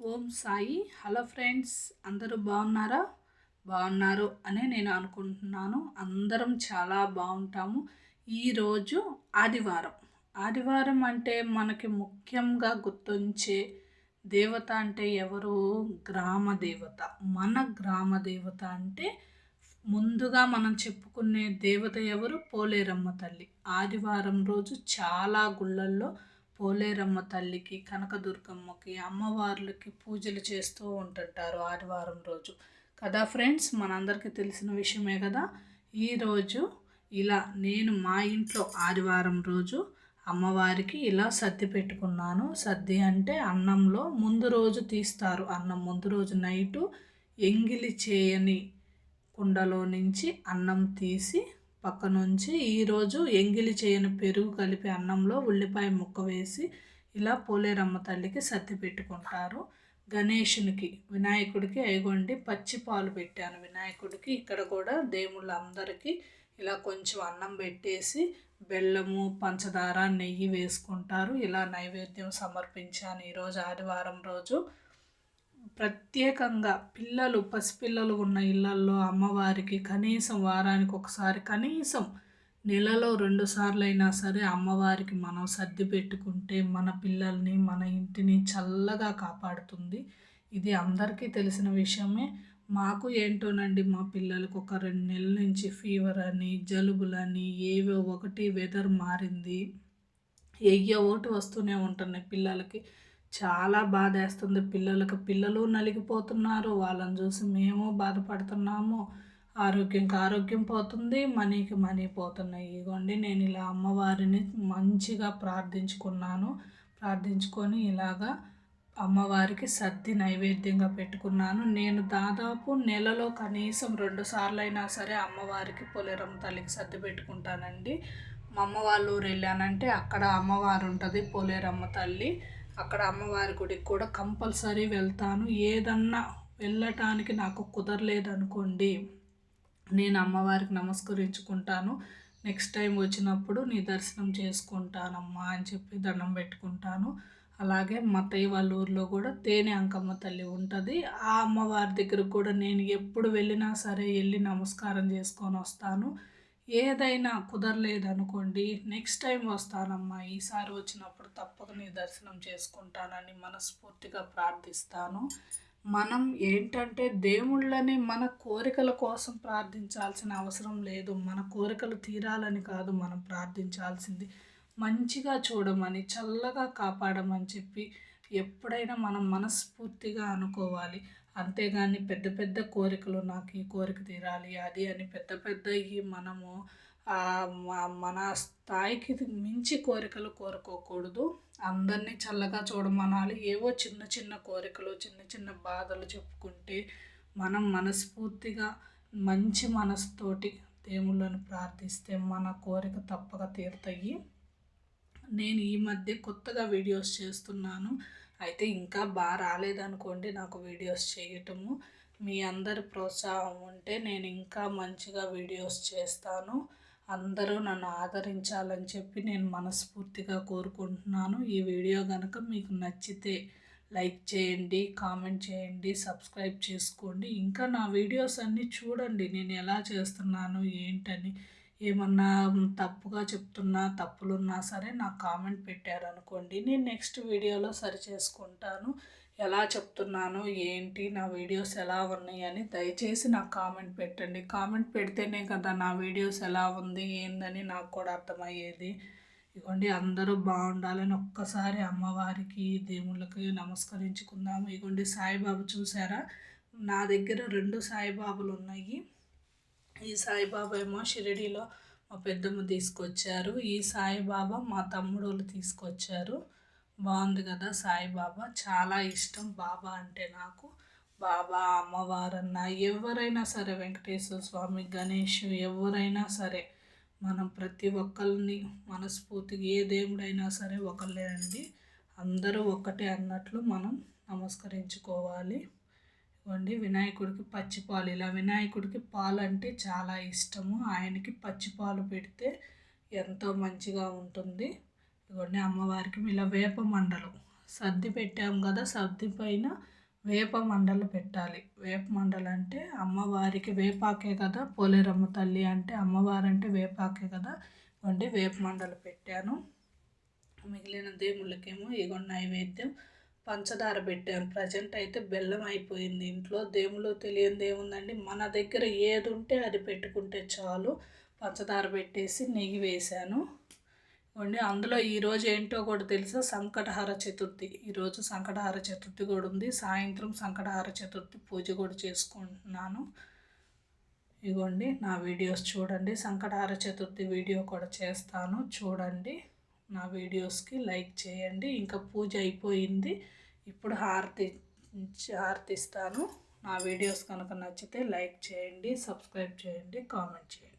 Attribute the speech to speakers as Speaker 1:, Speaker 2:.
Speaker 1: Om Sai. Hello friends అందరూ బాగున్నారా? బాగున్నారు అనే నేను అనుకుంటున్నాను. అందరం చాలా బాగుంటాము. ఈరోజు ఆదివారం. ఆదివారం అంటే మనకి ముఖ్యంగా గుర్తుంచే దేవత అంటే ఎవరు? గ్రామ దేవత. మన గ్రామ దేవత అంటే ముందుగా మనం చెప్పుకునే దేవత ఎవరు? పోలేరమ్మ తల్లి. ఆదివారం రోజు చాలా గుళ్ళల్లో పోలేరమ్మ తల్లికి కనకదుర్గమ్మకి అమ్మవార్లకి పూజలు చేస్తూ ఉంటుంటారు ఆదివారం రోజు. కదా ఫ్రెండ్స్? మనందరికీ తెలిసిన విషయమే కదా? ఈరోజు ఇలా నేను మా ఇంట్లో ఆదివారం రోజు అమ్మవారికి ఇలా సర్ది పెట్టుకున్నాను. సర్ది అంటే అన్నంలో ముందు రోజు తీస్తారు. అన్నం ముందు రోజు నైటు ఎంగిలి చేయని కుండలో నుంచి అన్నం తీసి పక్క నుంచి ఈరోజు ఎంగిలి చేయని పెరుగు కలిపి అన్నంలో ఉల్లిపాయ ముక్క వేసి ఇలా పోలేరమ్మ తల్లికి సత్తి పెట్టుకుంటారు. గణేషునికి వినాయకుడికి ఐగొండి పచ్చి పాలు పెట్టాను. వినాయకుడికి ఇక్కడ కూడా దేవుళ్ళందరికీ ఇలా కొంచెం అన్నం పెట్టేసి బెల్లము పంచదార నెయ్యి వేసుకుంటారు. ఇలా నైవేద్యం సమర్పించాను. ఈరోజు ఆదివారం రోజు ప్రత్యేకంగా పిల్లలు పసిపిల్లలు ఉన్న ఇళ్ళల్లో అమ్మవారికి కనీసం వారానికి ఒకసారి కనీసం నెలలో రెండు సార్లు అయినా సరే అమ్మవారికి మనం సర్ది పెట్టుకుంటే మన పిల్లల్ని మన ఇంటిని చల్లగా కాపాడుతుంది. ఇది అందరికీ తెలిసిన విషయమే. మాకు ఏంటోనండి మా పిల్లలకు ఒక రెండు నెలల నుంచి ఫీవర్ అని జలుబులని ఏవో ఒకటి వెదర్ మారింది. ఎయ్యో ఒకటి వస్తూనే ఉంటున్నాయి పిల్లలకి. చాలా బాధేస్తుంది పిల్లలకు. పిల్లలు నలిగిపోతున్నారు. వాళ్ళని చూసి మేము బాధపడుతున్నాము. ఆరోగ్యంకి ఆరోగ్యం పోతుంది. మనీకి మనీ పోతున్నాయి. ఇగోండి నేను ఇలా అమ్మవారిని మంచిగా ప్రార్థించుకున్నాను. ప్రార్థించుకొని ఇలాగా అమ్మవారికి సర్ది నైవేద్యంగా పెట్టుకున్నాను. నేను దాదాపు నెలలో కనీసం రెండు సార్లు అయినా సరే అమ్మవారికి పొలేరమ్మ తల్లికి సర్ది పెట్టుకుంటానండి. మా అమ్మ వాళ్ళ ఊరు వెళ్ళానంటే అక్కడ అమ్మవారు ఉంటుంది పోలేరమ్మ తల్లి. అక్కడ అమ్మవారి గుడికి కూడా కంపల్సరీ వెళ్తాను. ఏదన్నా వెళ్ళటానికి నాకు కుదరలేదనుకోండి నేను అమ్మవారికి నమస్కరించుకుంటాను. నెక్స్ట్ టైం వచ్చినప్పుడు నీ దర్శనం చేసుకుంటానమ్మా అని చెప్పి దండం పెట్టుకుంటాను. అలాగే మతయ్య వాళ్ళ ఊర్లో కూడా తేనె అంకమ్మ తల్లి ఉంటుంది. ఆ అమ్మవారి దగ్గరకు కూడా నేను ఎప్పుడు వెళ్ళినా సరే వెళ్ళి నమస్కారం చేసుకొని వస్తాను. ఏదైనా కుదరలేదనుకోండి నెక్స్ట్ టైం వస్తానమ్మా ఈసారి వచ్చినప్పుడు తప్పక నీ దర్శనం చేసుకుంటానని మనస్ఫూర్తిగా ప్రార్థిస్తాను. మనం ఏంటంటే దేవుళ్ళని మన కోరికల కోసం ప్రార్థించాల్సిన అవసరం లేదు మన కోరికలు తీరాలని కాదు మనం ప్రార్థించాల్సింది మంచిగా చూడమని చల్లగా కాపాడమని చెప్పి ఎప్పుడైనా మనం మనస్ఫూర్తిగా అనుకోవాలి. అంతేగాని పెద్ద పెద్ద కోరికలు నాకు ఈ కోరిక తీరాలి అది అని పెద్ద పెద్దవి మనము మన స్థాయికి మించి కోరికలు కోరుకోకూడదు. అందరినీ చల్లగా చూడమనాలి. ఏవో చిన్న చిన్న కోరికలు చిన్న చిన్న బాధలు చెప్పుకుంటే మనం మనస్ఫూర్తిగా మంచి మనసుతోటి దేవుళ్ళని ప్రార్థిస్తే మన కోరిక తప్పక తీరుతాయి. నేను ఈ మధ్య కొత్తగా వీడియోస్ చేస్తున్నాను. అయితే ఇంకా బాగా రాలేదనుకోండి నాకు వీడియోస్ చేయటము. మీ అందరి ప్రోత్సాహం ఉంటే నేను ఇంకా మంచిగా వీడియోస్ చేస్తాను. అందరూ నన్ను ఆదరించాలని చెప్పి నేను మనస్ఫూర్తిగా కోరుకుంటున్నాను. ఈ వీడియో కనుక మీకు నచ్చితే లైక్ చేయండి కామెంట్ చేయండి సబ్స్క్రైబ్ చేసుకోండి. ఇంకా నా వీడియోస్ అన్నీ చూడండి నేను ఎలా చేస్తున్నాను ఏంటని ఏమన్నా తప్పుగా చెప్తున్నా తప్పులున్నా సరే నాకు కామెంట్ పెట్టారనుకోండి. నేను నెక్స్ట్ వీడియోలో సరి చేసుకుంటాను. ఎలా చెప్తున్నాను ఏంటి నా వీడియోస్ ఎలా ఉన్నాయి అని దయచేసి నాకు కామెంట్ పెట్టండి. కామెంట్ పెడితేనే కదా నా వీడియోస్ ఎలా ఉంది ఏందని నాకు కూడా అర్థమయ్యేది. ఇగోండి అందరూ బాగుండాలని ఒక్కసారి అమ్మవారికి దేవుళ్ళకి నమస్కరించుకుందాము. ఇగోండి సాయిబాబు చూసారా? నా దగ్గర రెండు సాయిబాబులు ఉన్నాయి ఈ సాయిబాబా ఏమో షిరిడీలో మా పెద్దమ్మ తీసుకొచ్చారు. ఈ సాయిబాబా మా తమ్ముడు తీసుకొచ్చారు. బాగుంది కదా సాయిబాబా? చాలా ఇష్టం బాబా అంటే నాకు. బాబా అమ్మవారన్న ఎవరైనా సరే వెంకటేశ్వర స్వామి గణేష్ ఎవరైనా సరే మనం ప్రతి ఒక్కరిని మనస్ఫూర్తిగా ఏ దేవుడైనా సరే ఒకళ్ళే అండి. అందరూ ఒక్కటే అన్నట్లు మనం నమస్కరించుకోవాలి. ఇవ్వండి వినాయకుడికి పచ్చిపాలు ఇలా వినాయకుడికి పాలు అంటే చాలా ఇష్టము. ఆయనకి పచ్చిపాలు పెడితే ఎంతో మంచిగా ఉంటుంది. ఇవ్వండి అమ్మవారికి ఇలా వేప మండలు. సర్ది పెట్టాం కదా సర్ది పైన వేప మండలు పెట్టాలి. వేప మండలు అంటే అమ్మవారికి వేపాకే కదా పోలేరమ్మ తల్లి అంటే అమ్మవారు అంటే వేపాకే కదా. ఇవ్వండి వేప మండలు పెట్టాను. మిగిలిన దేవుళ్ళకేమో ఇగో నైవేద్యం. పంచదార పెట్టాను. ప్రజెంట్ అయితే బెల్లం అయిపోయింది. ఇంట్లో దేవుళ్ళు తెలియంది ఏముందండి? మన దగ్గర ఏది ఉంటే అది పెట్టుకుంటే చాలు. పంచదార పెట్టేసి నెయ్యి వేశాను. ఇవ్వండి అందులో ఈరోజు ఏంటో కూడా తెలుసా? సంకటహార చతుర్థి. ఈరోజు సంకటహార చతుర్థి కూడా ఉంది. సాయంత్రం సంకటహార చతుర్థి పూజ కూడా చేసుకుంటున్నాను. ఇగోండి నా వీడియోస్ చూడండి. సంకటహార చతుర్థి వీడియో కూడా చేస్తాను. చూడండి. నా వీడియోస్కి లైక్ చేయండి. ఇంకా పూజ అయిపోయింది. ఇప్పుడు హారతి హారతి ఇస్తాను నా వీడియోస్ కనుక నచ్చితే లైక్ చేయండి సబ్స్క్రైబ్ చేయండి కామెంట్ చేయండి.